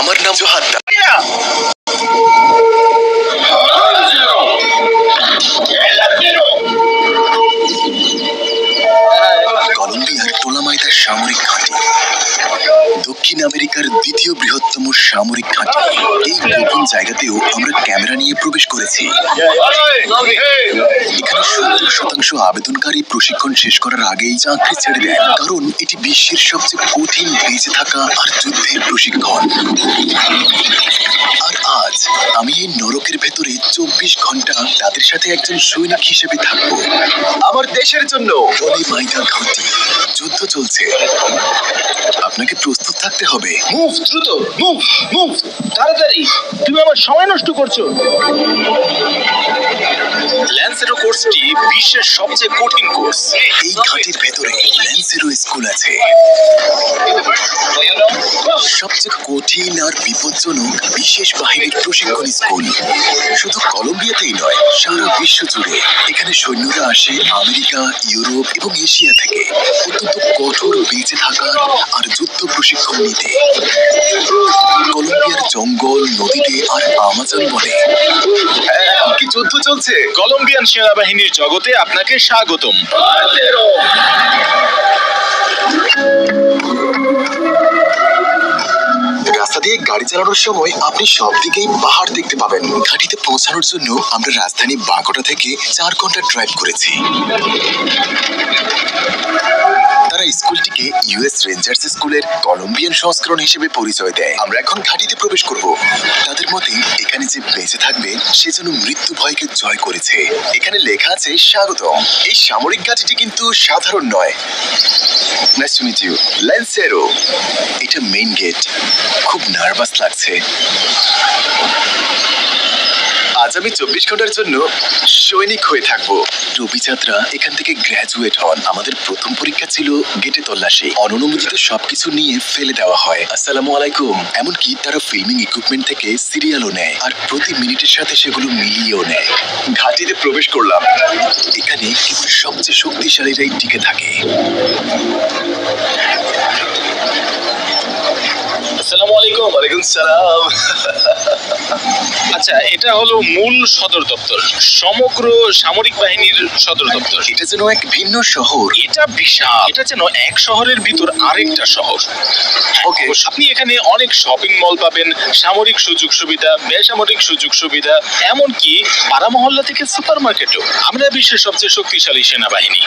আমার নাম জোহাদ্দা হ্যাঁ, কলম্বিয়ার তোলা সামরিক দক্ষিণ আমেরিকার দ্বিতীয় বৃহত্তম সামরিক ঘাঁটি। এই গোপন জায়গাতেও আমরা ক্যামেরা নিয়ে প্রবেশ করেছি। এখানে সত্তর শতাংশ আবেদনকারী প্রশিক্ষণ শেষ করার আগেই চাকরি ছেড়ে দেন কারণ এটি বিশ্বের সবচেয়ে কঠিন বেঁচে থাকা আর যুদ্ধের প্রশিক্ষণ। আর আজ আমি এই নরকের ভেতরে চব্বিশ ঘণ্টা তাদের সাথে একজন সৈনিক হিসেবে থাকব। আমার দেশের জন্য। টলি মাইদা ঘাঁটি। যুদ্ধ চলছে। আপনাকে প্রস্তুত থাকতে হবে। মুভ দ্রুত মুভ মুভ তাড়াতাড়ি তুমি আমার সময় নষ্ট করছ। ল্যান্সেরো কোর্সটি বিশ্বের সবচেয়ে কঠিন কোর্স এই ঘাটির ভেতরে ল্যান্সেরো স্কুল আছে। সবচেয়ে কঠিন আর বিপজ্জনক বিশেষ বাহিনীর প্রশিক্ষণ স্কুল শুধু কলম্বিয়াতেই নয় সারা বিশ্ব জুড়ে এখানে সৈন্যরা আসে আমেরিকা ইউরোপ এবং এশিয়া থেকে। অত্যন্ত কঠোর বেঁচে থাকার আর যুদ্ধ প্রশিক্ষণ নিতে কলম্বিয়ার জঙ্গল নদীতে আর আমাজন বনে কি যুদ্ধ চলছে? কলম্বিয়ান সেনাবাহিনীর জগতে আপনাকে স্বাগতম। রাস্তা দিয়ে গাড়ি চালানোর সময় আপনি সব দিকেই পাহাড় দেখতে পাবেন। ঘাটিতে পৌঁছানোর জন্য আমরা রাজধানী বাগোটা থেকে চার ঘণ্টা ড্রাইভ করেছি। তারা স্কুলটিকে ইউএস রেঞ্জার্স স্কুলের কলম্বিয়ান সংস্করণ হিসেবে পরিচয় দেয়। আমরা এখন ঘাটিতে প্রবেশ করব। তাদের মতে, এখানে যে বেঁচে থাকবে, সে যেন মৃত্যু ভয়কে জয় করেছে। এখানে লেখা আছে স্বাগতম। এই সামরিক ঘাটিটি কিন্তু সাধারণ নয়। এটা মেইন গেট খুব নার্ভাস লাগছে। আজ আমি চব্বিশ ঘণ্টার জন্য সৈনিক হয়ে থাকব। রবি যাত্রা এখান থেকে গ্র্যাজুয়েট হন। আমাদের প্রথম পরীক্ষা ছিল গেটে তল্লাশি। অননুমোদিত সবকিছু নিয়ে ফেলে দেওয়া হয়। আসসালামু আলাইকুম। এমনকি তারা ফিল্মিং ইকুইপমেন্ট থেকে সিরিয়ালও নেয়। আর প্রতি মিনিটের সাথে সেগুলো মিলিয়েও নেয়। ঘাটিতে প্রবেশ করলাম। এখানে সবচেয়ে শক্তিশালীরাই টিকে থাকে। আসসালামু আলাইকুম। ওয়ালাইকুম সালাম। আচ্ছা এটা হলো মূল সদর দপ্তর সমগ্র সামরিক বাহিনীর সদর দপ্তর। এটা যেন এক ভিন্ন শহর। এটা বিশাল। এটা যেন এক শহরের ভিতর আরেকটা শহর। ওকে। আপনি এখানে অনেক শপিং মল পাবেন সামরিক সুযোগ সুবিধা বেসামরিক সুযোগ সুবিধা এমনকি পাড়া মহল্লা থেকে সুপার মার্কেটও আমরা বিশ্বের সবচেয়ে শক্তিশালী সেনাবাহিনী।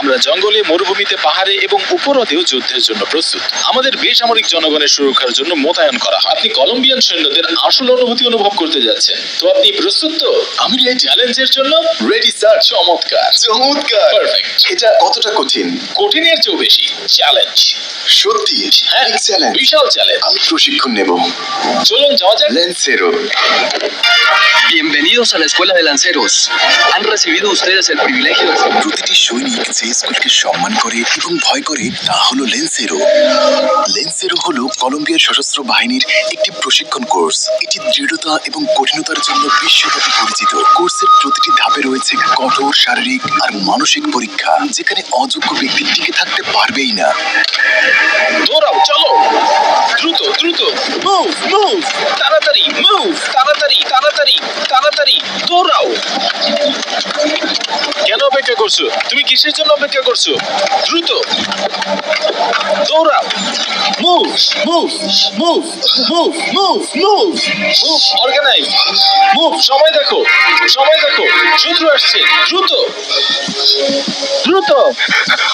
আমরা জঙ্গলে মরুভূমিতে পাহাড়ে এবং উপহ্রদেও যুদ্ধের জন্য প্রস্তুত। আমাদের বেসামরিক জনগণের সুরক্ষার জন্য মোতায়েন করা। হয় আপনি কলম্বিয়ান সৈন্যদের আসল অনুভূতি অনুভব করতে যাচ্ছেন। তো আপনি প্রস্তুত তো? আমি রেডি চ্যালেঞ্জের জন্য রেডি স্যার চমৎকার। চমৎকার! Perfect. এটা কতটা কঠিন? কঠিনের চেয়েও বেশি। চ্যালেঞ্জ সত্যি? হ্যাঁ চ্যালেঞ্জ বিশাল চ্যালেঞ্জ আমি প্রশিক্ষণ নেব। চলুন যাওয়া যাক। লেন্সেরো Bienvenidos a la Escuela de Lanceros. Han recibido ustedes el privilegio de ser প্রতিটি সৈনিক যে স্কুলকে সম্মান করে এবং ভয় করে তা হলো লেন্সেরো কলম্বিয়ার সশস্ত্র বাহিনীর একটি প্রশিক্ষণ কোর্স। এটি দৃঢ়তা এবং কঠিনতার জন্য বিশ্বব্যাপী পরিচিত। কোর্সের প্রতিটি ধাপে রয়েছে কঠোর শারীরিক আর মানসিক পরীক্ষা, যেখানে অযোগ্য ব্যক্তি টিকে থাকতে পারবেই না। দৌড়াও, চলো। দ্রুত দ্রুত। মুভ মুভ তাড়াতাড়ি মুভ তাড়াতাড়ি তাড়াতাড়ি তাড়াতাড়ি। দৌড়াও। কেন অপেক্ষা করছ? তুমি কিসের জন্য অপেক্ষা করছ? দ্রুত। দৌড়াও। Move move, move, move, move, move, move, organize, move, সময় দেখো, সময় দেখো, দ্রুত আসছে, দ্রুত, দ্রুত।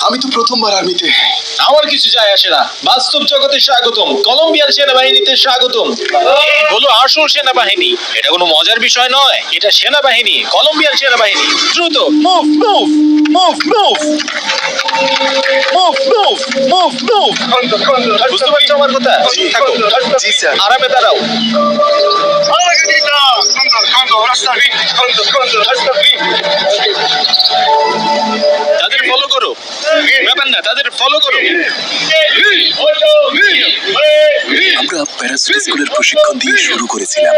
আমি তো প্রথমবার আর্মিতে আমার কিছু যায় আসে না। বাস্তব জগতে স্বাগতম। কলম্বিয়ান সেনাবাহিনীতে স্বাগতম। হলো আসল সেনাবাহিনী। এটা কোনো মজার বিষয় নয়। এটা সেনাবাহিনী। কলম্বিয়ান সেনাবাহিনী। দ্রুত move move move move move move move move বুঝতে পারছ আমার কথা? তাদের ফলো করো ব্যাপার না তাদের ফলো করো আমরা প্যারাসুট স্কুলের প্রশিক্ষণ দিয়ে শুরু করেছিলাম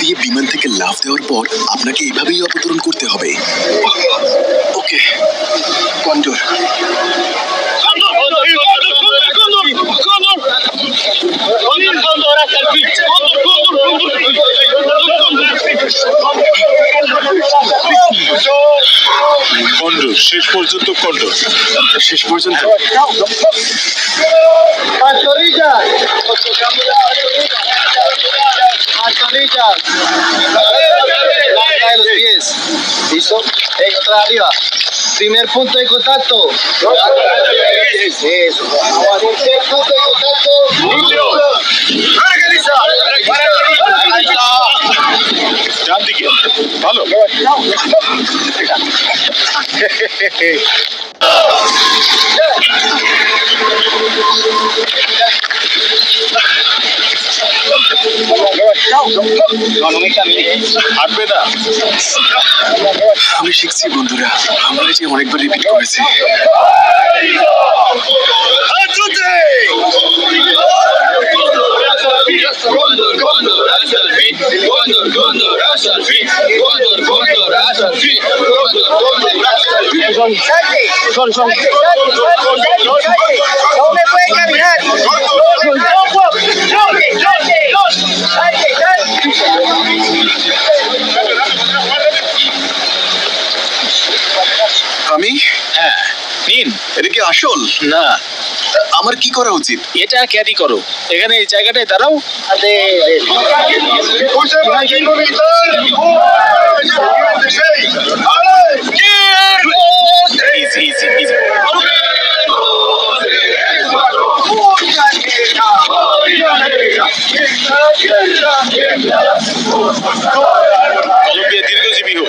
দিয়ে বিমান থেকে লাফ দেওয়ার পর আপনাকে এভাবেই অবতরণ করতে হবে ওকে কন্ডোর কন্ডোর শেষ পর্যন্ত কন্ডোর শেষ পর্যন্ত Pastoritas. Pastoritas. Listo. Ey, otra arriba. Primer punto de contacto. Eso. Tercer punto de contacto. Palo. Yeah. হাঁটবে না আমি শিখছি বন্ধুরা। আমরা যে অনেকবার রিপিট করেছি। Cóndor, cóndor, hasta el fin. Cóndor, নিন। এটা কি আসল? না। আমার কি করা উচিত? এটা ক্যারি করো। এখানে এই জায়গাটায় দাঁড়াও দীর্ঘজীবী হোক।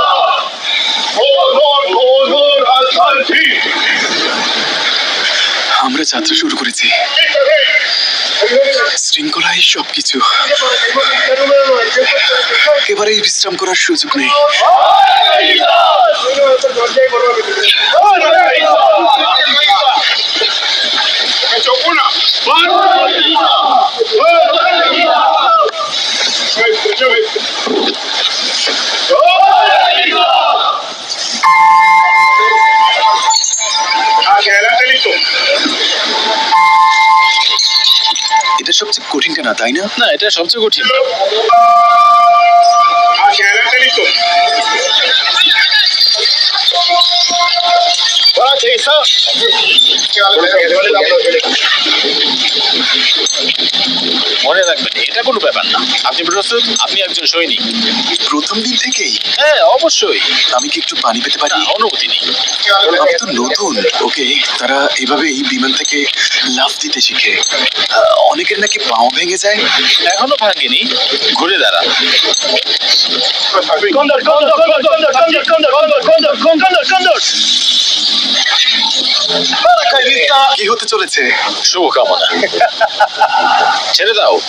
যাত্রা শুরু করেছি শৃঙ্খলায় সবকিছু এবারে বিশ্রাম করার সুযোগ নেই তাই না না এটা সবচেয়ে কঠিন মনে রাখবেন এটা কোনো ব্যাপার না আপনি প্রস্তুত আপনি একজন সৈনিক প্রথম দিন থেকেই হ্যাঁ অবশ্যই আমি কি একটু পানি পেতে পারি না অনুমতি নেই আমি তো নতুন ওকে তারা এভাবেই বিমান থেকে লাফ দিতে শিখে আহ, অনেকের নাকি পাও ভেঙে যায় এখনও ভাঙেনি ঘুরে দাঁড়া Cóndor, cóndor, cóndor, cóndor, cóndor, cóndor, cóndor, cóndor, cóndor, কি হতে চলেছে? শুভকামনা। ছেড়ে দাও।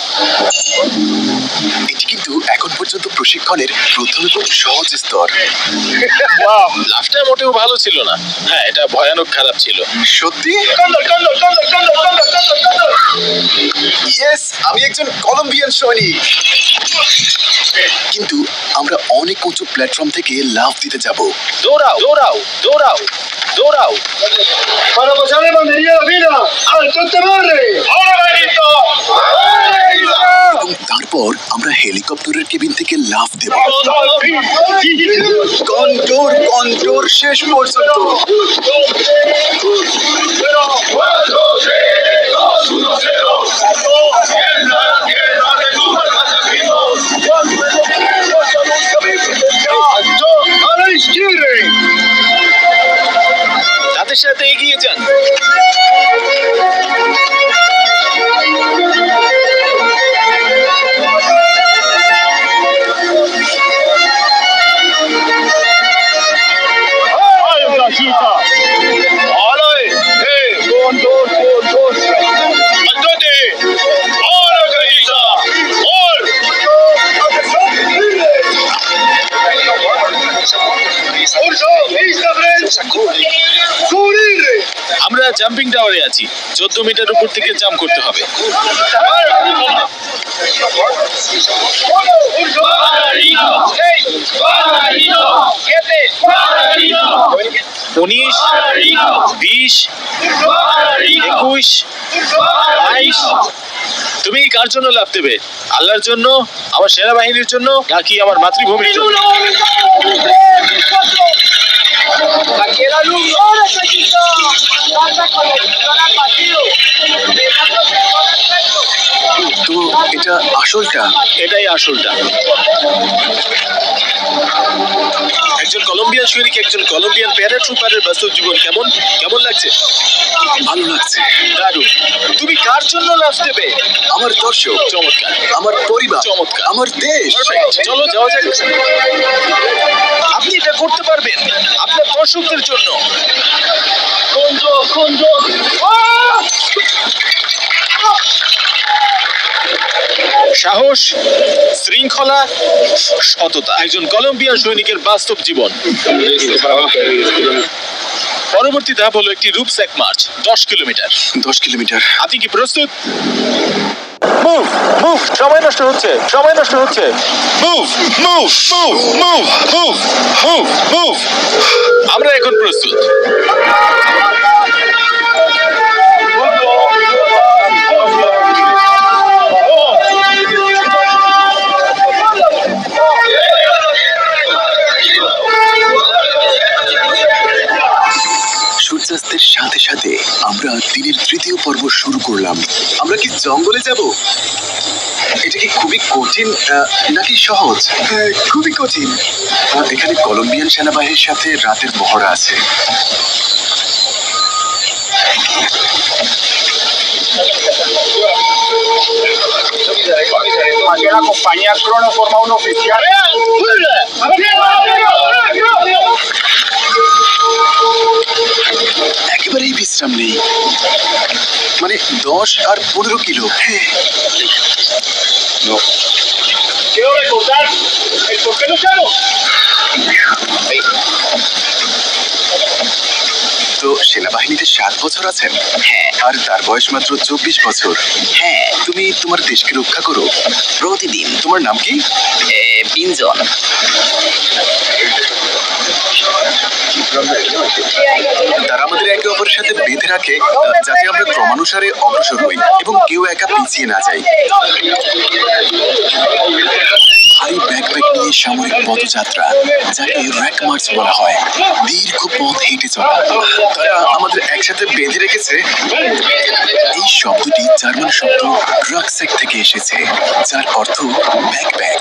এটি কিন্তু এখন পর্যন্ত প্রশিক্ষণের প্রথম এবং সহজ স্তর। লাস্টটা মোটেও ভালো ছিল না। হ্যাঁ এটা ভয়ানক খারাপ ছিল। সত্যি. ইয়েস আমি একজন কলম্বিয়ান সৈনিক। কিন্তু আমরা অনেক উঁচু প্ল্যাটফর্ম থেকে লাফ দিতে যাব। দৌড়াও দৌড়াও দৌড়াও। দৌড়াও Para pasar de bandería de la vida. ¡Alto te madre! ¡Ahora, Benito! এবং তারপর আমরা হেলিকপ্টারের কেবিন থেকে লাফ দেব কন্ট্রোর কন্ট্রোর শেষ পর্যন্ত আমরা জাম্পিং টাওয়ারে আছি। চোদ্দ মিটার উপর থেকে জাম্প করতে হবে! উনিশ, বিশ, একুশ, বাইশ। তুমি কার জন্য লাভ দেবে? আল্লাহর জন্য, আমার সেনাবাহিনীর জন্য, নাকি আমার মাতৃভূমির জন্য? তো এটা আসলটা? এটাই আসলটা। একজন কলম্বিয়ান সৈনিক একজন কলম্বিয়ান প্যারাট্রুপারের বাস্তব জীবন কেমন? কেমন লাগছে? ভালো লাগছে। দারুণ তুমি কার জন্য লাভ দেবে? আমার দর্শক চমৎকার। আমার পরিবার চমৎকার। আমার দেশ। চলো যাওয়া যাক। আপনি এটা করতে পারবেন আপনার দর্শকদের জন্য। সাহস শৃঙ্খলা সততা। একজন কলম্বিয়ান সৈনিকের বাস্তব জীবন। পরবর্তী ধাপ হলো একটি রূপস্যাক মার্চ দশ কিলোমিটার। দশ কিলোমিটার। আপনি কি প্রস্তুত? মুভ মুভ সময় নষ্ট হচ্ছে সময় নষ্ট হচ্ছে। Move move move move move move move আমরা এখন প্রস্তুত। সূর্যাস্তের সাথে সাথে আমরা দিনের তৃতীয় পর্ব শুরু করলাম আমরা কি জঙ্গলে যাব এটা কি খুবই কঠিন নাকি সহজ হ্যাঁ, খুবই কঠিন এখানে কলম্বিয়ান সেনাবাহিনীর সাথে রাতের মহড়া আছে la compañía Crono forma un oficial. একেবারেই বিশ্রাম নেই। মানে দশ আর পনেরো কিলো। হ্যাঁ। Quiero recordar el por qué lucharon. তো সেনাবাহিনীতে সাত বছর আছেন? হ্যাঁ। আর তার বয়স মাত্র চব্বিশ বছর। হ্যাঁ। তুমি তোমার দেশকে রক্ষা করো। প্রতিদিন। তোমার নাম কি? পিনজন তারা আমাদের একে অপরের সাথে বেঁধে রাখে যাতে আমরা ক্রমানুসারে অগ্রসর হই এবং কেউ একা পিছিয়ে না যাই ভারী ব্যাকপ্যাক নিয়ে সামরিক পদযাত্রা যাকে র্যাক মার্চ বলা হয়, দীর্ঘ পথ হেঁটে চলা। তারা আমাদের একসাথে বেঁধে রেখেছে। এই শব্দটি জার্মান শব্দ রাকস্যাক থেকে এসেছে, যার অর্থ ব্যাকপ্যাক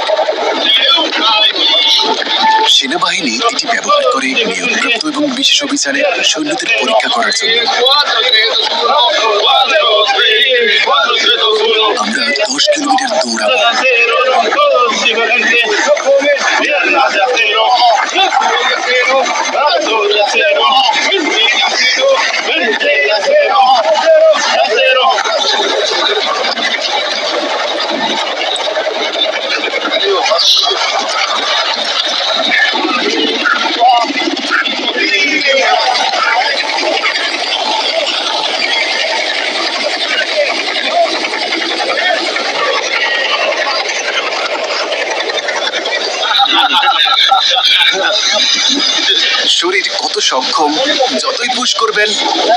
সেনাবাহিনী এটি ব্যবহার করে নিয়োগপ্রাপ্ত এবং বিশেষ অভিযানে সৈন্যদের পরীক্ষা করার জন্য। আমরা দশ কিলোমিটার দৌড়াবো। সক্ষম। যতই পুশ করবেন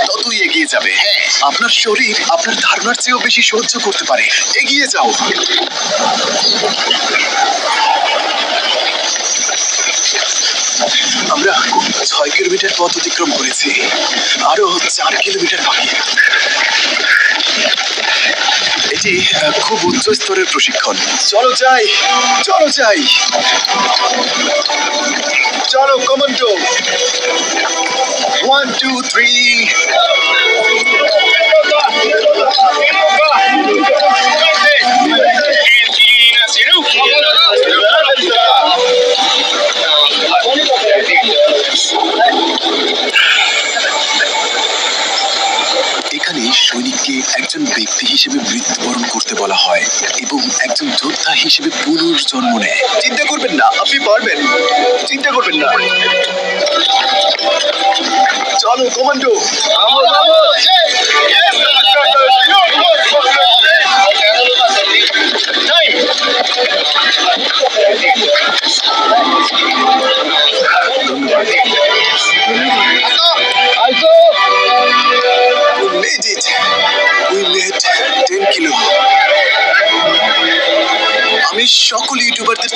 ততই এগিয়ে যাবে। হ্যাঁ। আপনার শরীর আপনার ধারণার চেয়েও বেশি সহ্য করতে পারে। এগিয়ে যাও। আমরা ছয় কিলোমিটার পথ অতিক্রম করেছি। আরও চার কিলোমিটার বাকি। এটি খুব উচ্চ স্তরের প্রশিক্ষণ। চলো যাই চলো যাই। চলো কমান্ডো ওয়ান টু থ্রি এখানে সৈনিককে একজন ব্যক্তি হিসেবে মৃত্যুবরণ করতে বলা হয় এবং একজন যোদ্ধা হিসেবে পুনর্জন্ম নেয়। চিন্তা আপনি পারবেন। চিন্তা করবেন না। চলো কমান্ডো।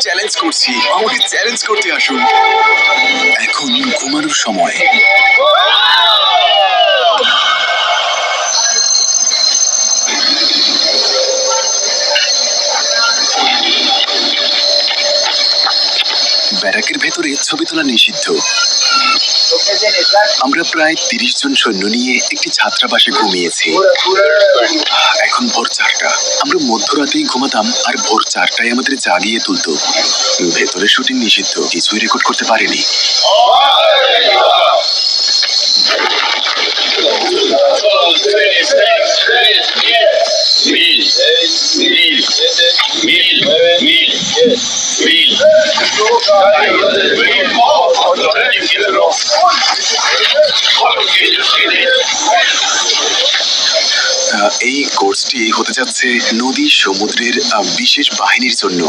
চ্যালেঞ্জ করছি। আমাকে চ্যালেঞ্জ করতে আসুন। এখন ঘুমানোর সময়। ব্যারাকের ভেতরে ছবি তোলা নিষিদ্ধ। আমরা প্রায় তিরিশ জন সৈন্য নিয়ে একটি ছাত্রাবাসে ঘুমিয়েছি। এখন ভোর চারটা। আমরা মধ্যরাতেই ঘুমাতাম আর ভোর চারটায় আমাদের জাগিয়ে তুলতো। ভেতরে শুটিং নিষিদ্ধ কিছুই রেকর্ড করতে পারিনি। Mil, mil, mil, এই কোর্সটি হতে যাচ্ছে নদী সমুদ্রের বিশেষ বাহিনীর জন্য।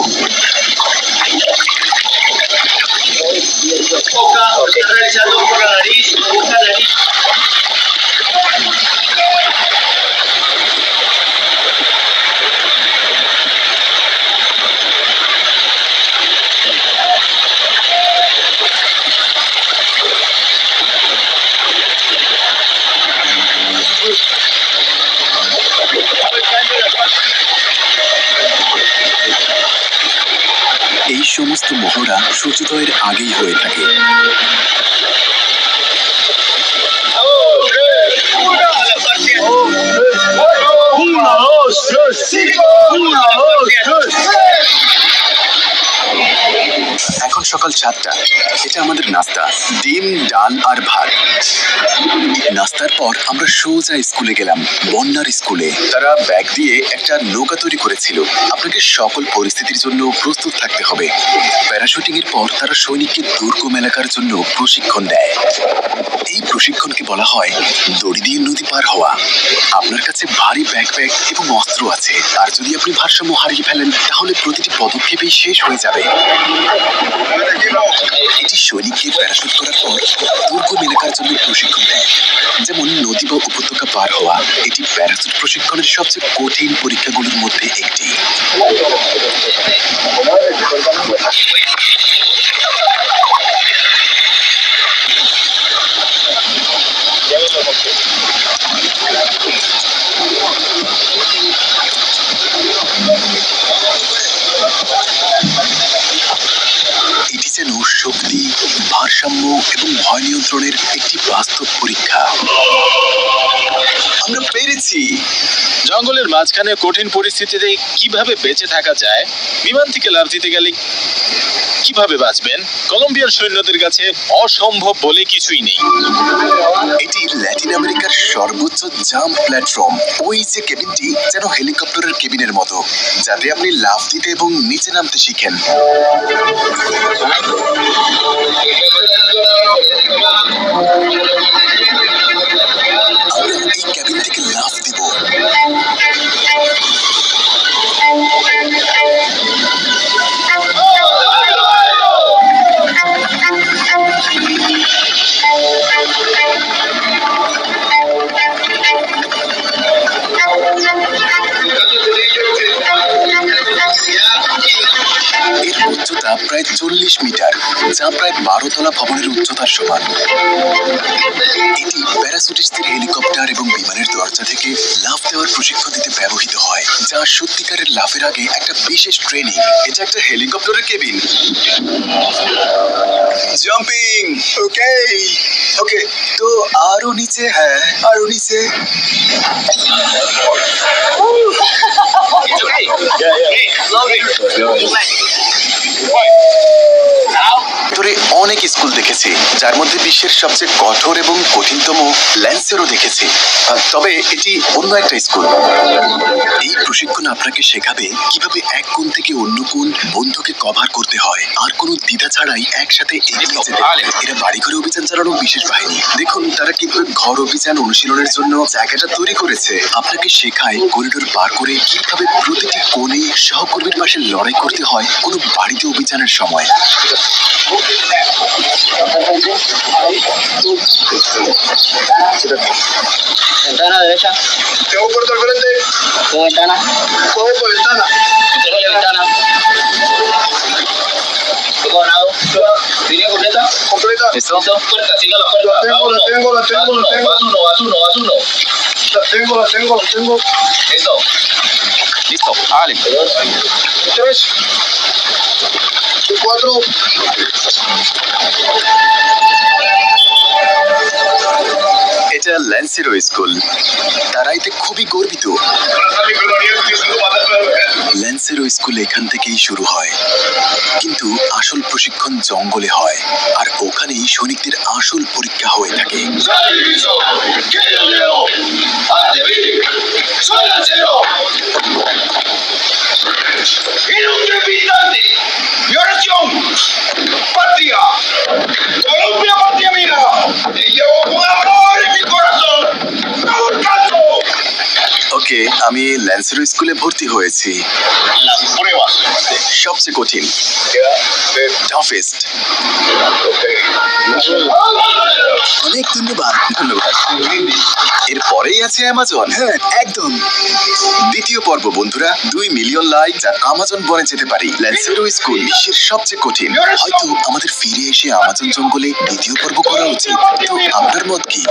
মহড়া সূর্যোদয়ের আগেই হয়ে থাকে Una, dos, tres, cinco. Una, dos, tres. সকাল সাতটা। এটা আমাদের নাস্তা। ডিম, ডাল আর ভাত। নাস্তার পর আমরা সোজা স্কুলে গেলাম, বন্যার স্কুলে। তারা ব্যাগ দিয়ে একটা নৌকা তৈরি করেছিল। আপনাকে সকল পরিস্থিতির জন্য প্রস্তুত থাকতে হবে। প্যারাশুটিং এর পর তারা সৈনিককে দুর্গম এলাকার জন্য প্রশিক্ষণ দেয়। এই প্রশিক্ষণকে বলা হয় দড়ি দিয়ে নদী পার হওয়া। আপনার কাছে ভারী ব্যাকপ্যাক এবং অস্ত্র আছে। আর যদি আপনি ভারসাম্য হারিয়ে ফেলেন, তাহলে প্রতিটি পদক্ষেপেই শেষ হয়ে যাবে। এটি সৈনিককে প্যারাশুট করার পর দুর্গম এলাকার জন্য প্রশিক্ষণ দেয়। যেমন নদী বা উপত্যকা পার হওয়া, এটি প্যারাশুট প্রশিক্ষণের সবচেয়ে কঠিন পরীক্ষাগুলোর মধ্যে একটি। শক্তি, ভারসাম্য এবং ভয় নিয়ন্ত্রণের একটি বাস্তব পরীক্ষা। আমরা পেরেছি। জঙ্গলের মাঝখানে কঠিন পরিস্থিতিতে কীভাবে বেঁচে থাকা যায়, বিমান থেকে লাভ দিতে গেলে কীভাবে বাঁচবেন? কলম্বিয়ার সৈন্যদের কাছে অসম্ভব বলে কিছুই নেই। এটি ল্যাটিন আমেরিকার সর্বোচ্চ জাম্প প্ল্যাটফর্ম। ওই যে কেবিনটি যেন হেলিকপ্টারের কেবিনের মতো, যাতে আপনি লাফ দিতে এবং নিচে নামতে শিখেন। এই কেবিন থেকে লাফ দিব। প্রায় চল্লিশ মিটার যা প্রায় বারো তলা ভবনের উচ্চতার সমান। এটি প্যারাসুটিস্টদের হেলিকপ্টার এবং বিমানের দরজা থেকে লাফ দেওয়ার প্রশিক্ষণ দিতে ব্যবহৃত হয় যা সত্যিকারের লাফের আগে একটা বিশেষ ট্রেনিং এটা একটা হেলিকপ্টারের কেবিন জাম্পিং ওকে ওকে তো আরও নিচে হ্যাঁ আরও নিচে। ভেতরে অনেক স্কুল দেখেছি, যার মধ্যে বিশ্বের সবচেয়ে কঠোর এবং কঠিনতম ল্যান্সেরও দেখেছি। তবে এটি অন্য একটা স্কুল। এই প্রশিক্ষণ আপনাকে শেখাবে কীভাবে এক কোণ থেকে অন্য কোণ বন্ধুকে কভার করতে হয়, আর কোনো দ্বিধা ছাড়াই একসাথে এগিয়ে হয়। এরা বাড়িঘরে অভিযান চালানো বিশেষ বাহিনী। দেখুন, তারা কীভাবে ঘর অভিযান অনুশীলনের জন্য জায়গাটা তৈরি করেছে। আপনাকে শেখায় করিডোর পার করে কীভাবে প্রতিটি কোণে সহকর্মীর পাশে লড়াই করতে হয় কোনো বাড়িতে অভিযানের সময়। Ventana derecha. Tengo puerta al frente. Con ventana. Cojo por ventana. Déjale ventana. Con lado. Línea completa. Completa. Listo. Puerta, siga la puerta. La tengo, la tengo, la tengo, la tengo. va uno, va uno, va uno. La tengo, la tengo, la tengo. Listo. Listo. Hágale. Tres. Y cuatro. এটা ল্যান্সেরো school. তারা এতে খুবই গর্বিত। ল্যান্সেরো school এখান থেকেই শুরু হয়। কিন্তু আসল প্রশিক্ষণ জঙ্গলে হয় আর ওখানেই সৈনিকদের আসল পরীক্ষা হয়ে থাকে। আমি স্কুলে ভর্তি হয়েছি। সবচেয়ে কঠিন। অনেক ধন্যবাদ। ধন্যবাদ। এরপরেই আছে অ্যামাজন হ্যাঁ একদম। দ্বিতীয় পর্ব, বন্ধুরা, দুই মিলিয়ন লাইক যা আমাজন বনে যেতে পারি। ল্যান্সেরো স্কুল বিশ্বের সবচেয়ে কঠিন। হয়তো আমাদের ফিরে এসে আমাজন জঙ্গলে দ্বিতীয় পর্ব করা উচিত। তো আপনার মত কি.